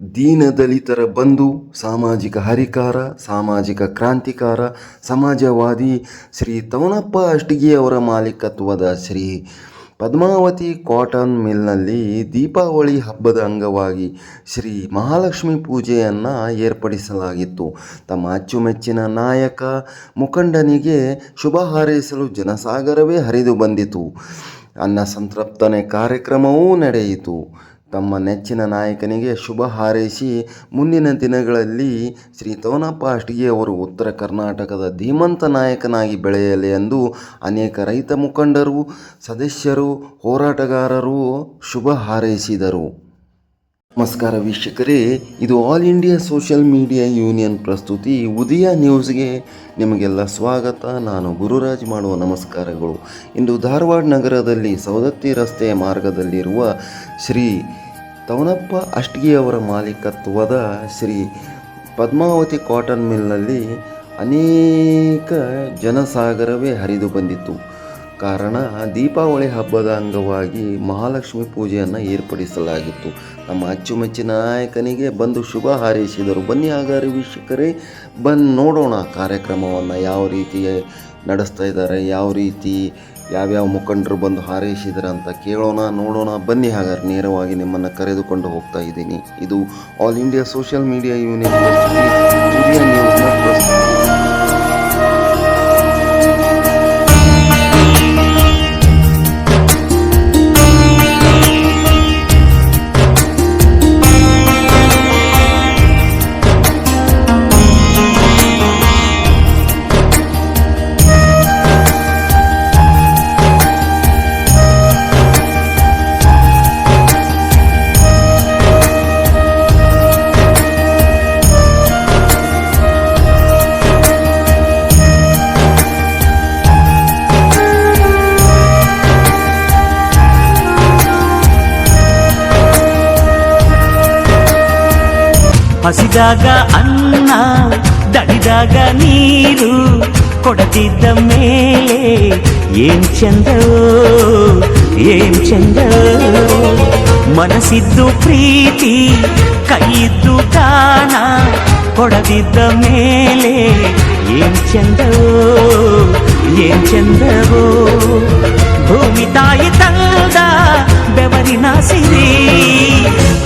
ದೀನದಲಿತರ ಬಂಧು, ಸಾಮಾಜಿಕ ಹರಿಕಾರ, ಸಾಮಾಜಿಕ ಕ್ರಾಂತಿಕಾರ, ಸಮಾಜವಾದಿ ಶ್ರೀ ತವನಪ್ಪ ಅಷ್ಟಿಗೆಯವರ ಮಾಲೀಕತ್ವದ ಶ್ರೀ ಪದ್ಮಾವತಿ ಕಾಟನ್ ಮಿಲ್ನಲ್ಲಿ ದೀಪಾವಳಿ ಹಬ್ಬದ ಅಂಗವಾಗಿ ಶ್ರೀ ಮಹಾಲಕ್ಷ್ಮಿ ಪೂಜೆಯನ್ನು ಏರ್ಪಡಿಸಲಾಗಿತ್ತು. ತಮ್ಮ ಅಚ್ಚುಮೆಚ್ಚಿನ ನಾಯಕ ಮುಖಂಡನಿಗೆ ಶುಭ ಹಾರೈಸಲು ಜನಸಾಗರವೇ ಹರಿದು ಬಂದಿತು. ಅನ್ನ ಸಂತೃಪ್ತನೆ ಕಾರ್ಯಕ್ರಮವೂ ನಡೆಯಿತು. ತಮ್ಮ ನೆಚ್ಚಿನ ನಾಯಕನಿಗೆ ಶುಭ ಹಾರೈಸಿ ಮುಂದಿನ ದಿನಗಳಲ್ಲಿ ಶ್ರೀ ತೋನಪ್ಪ ಅಷ್ಟಿಗೆ ಅವರು ಉತ್ತರ ಕರ್ನಾಟಕದ ಧೀಮಂತ ನಾಯಕನಾಗಿ ಬೆಳೆಯಲಿ ಎಂದು ಅನೇಕ ರೈತ ಮುಖಂಡರು, ಸದಸ್ಯರು, ಹೋರಾಟಗಾರರು ಶುಭ ಹಾರೈಸಿದರು. ನಮಸ್ಕಾರ ವೀಕ್ಷಕರೇ, ಇದು All India Social Media Union ಪ್ರಸ್ತುತಿ ಉದಯ ನ್ಯೂಸ್ಗೆ ನಿಮಗೆಲ್ಲ ಸ್ವಾಗತ. ನಾನು ಗುರುರಾಜ್ ಮಾಡುವ ನಮಸ್ಕಾರಗಳು. ಇಂದು ಧಾರವಾಡ ನಗರದಲ್ಲಿ ಸವದತ್ತಿ ರಸ್ತೆಯ ಮಾರ್ಗದಲ್ಲಿರುವ ಶ್ರೀ ತವನಪ್ಪ ಅಷ್ಟಗಿಯವರ ಮಾಲೀಕತ್ವದ ಶ್ರೀ ಪದ್ಮಾವತಿ ಕಾಟನ್ ಮಿಲ್ನಲ್ಲಿ ಅನೇಕ ಜನಸಾಗರವೇ ಹರಿದು ಬಂದಿತ್ತು. ಕಾರಣ ದೀಪಾವಳಿ ಹಬ್ಬದ ಅಂಗವಾಗಿ ಮಹಾಲಕ್ಷ್ಮಿ ಪೂಜೆಯನ್ನು ಏರ್ಪಡಿಸಲಾಗಿತ್ತು. ನಮ್ಮ ಅಚ್ಚುಮೆಚ್ಚಿನ ನಾಯಕನಿಗೆ ಬಂದು ಶುಭ ಹಾರೈಸಿದರು. ಬನ್ನಿ ಹಾಗಾದ್ರೆ ವೀಕ್ಷಕರೇ ಬಂದು ನೋಡೋಣ ಕಾರ್ಯಕ್ರಮವನ್ನು ಯಾವ ರೀತಿ ನಡೆಸ್ತಾ ಇದ್ದಾರೆ, ಯಾವ ರೀತಿ ಯಾವ್ಯಾವ ಮುಖಂಡರು ಬಂದು ಹಾರೈಸಿದ್ರ ಅಂತ ಕೇಳೋಣ, ನೋಡೋಣ. ಬನ್ನಿ ಹಾಗಾದ್ರೆ ನೇರವಾಗಿ ನಿಮ್ಮನ್ನು ಕರೆದುಕೊಂಡು ಹೋಗ್ತಾ ಇದ್ದೀನಿ. ಇದು All India Social Media Union ಹಸಿದಾಗ ಅನ್ನ ದಡಿದಾಗ ನೀರು ಕೊಡದಿದ್ದ ಮೇಲೆ ಏನ್ ಚಂದವೋ ಏನ್ ಚಂದವೋ ಮನಸ್ಸಿದ್ದು ಪ್ರೀತಿ ಕೈಯಿದ್ದು ದಾನ ಕೊಡದಿದ್ದ ಮೇಲೆ ಏನ್ ಚಂದವೋ ಏನ್ ಚಂದವೋ ಭೂಮಿ ತಾಯಿ ತಂದ ಬೆವರಿನ ಸಿರಿ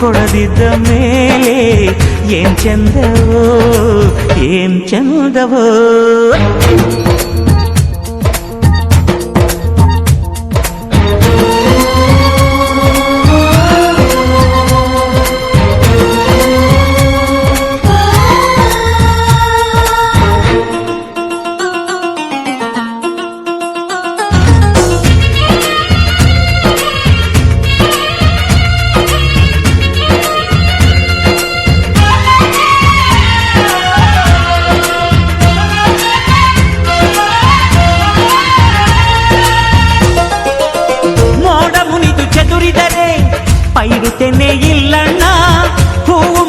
ಕೊಡದಿದ್ದ ಮೇಲೆ ಏನ್ ಚಂದವೋ ಏನ್ ಚಂದವೋ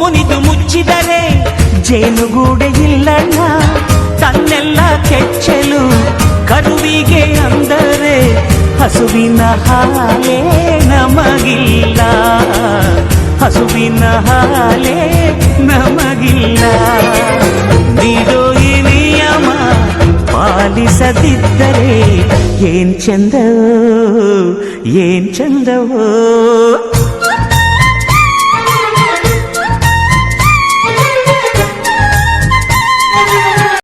ಮುನಿದು ಮುಚ್ಚಿದರೆ ಜೇನುಗೂಡೆ ಇಲ್ಲಣ್ಣ. ತನ್ನೆಲ್ಲ ಕೆಚ್ಚಲು ಕರುವಿಗೆ ಅಂದರೆ ಹಸುವಿನ ಹಾಲೇ ನಮಗಿಲ್ಲ. ಹಸುವಿನ ಹಾಲೇ ನಮಗಿಲ್ಲ. ನೀಡೋ ಈ ನಿಯಮ ಪಾಲಿಸದಿದ್ದರೆ ಏನ್ ಚಂದವೋ ಏನ್ ಚಂದವೋ.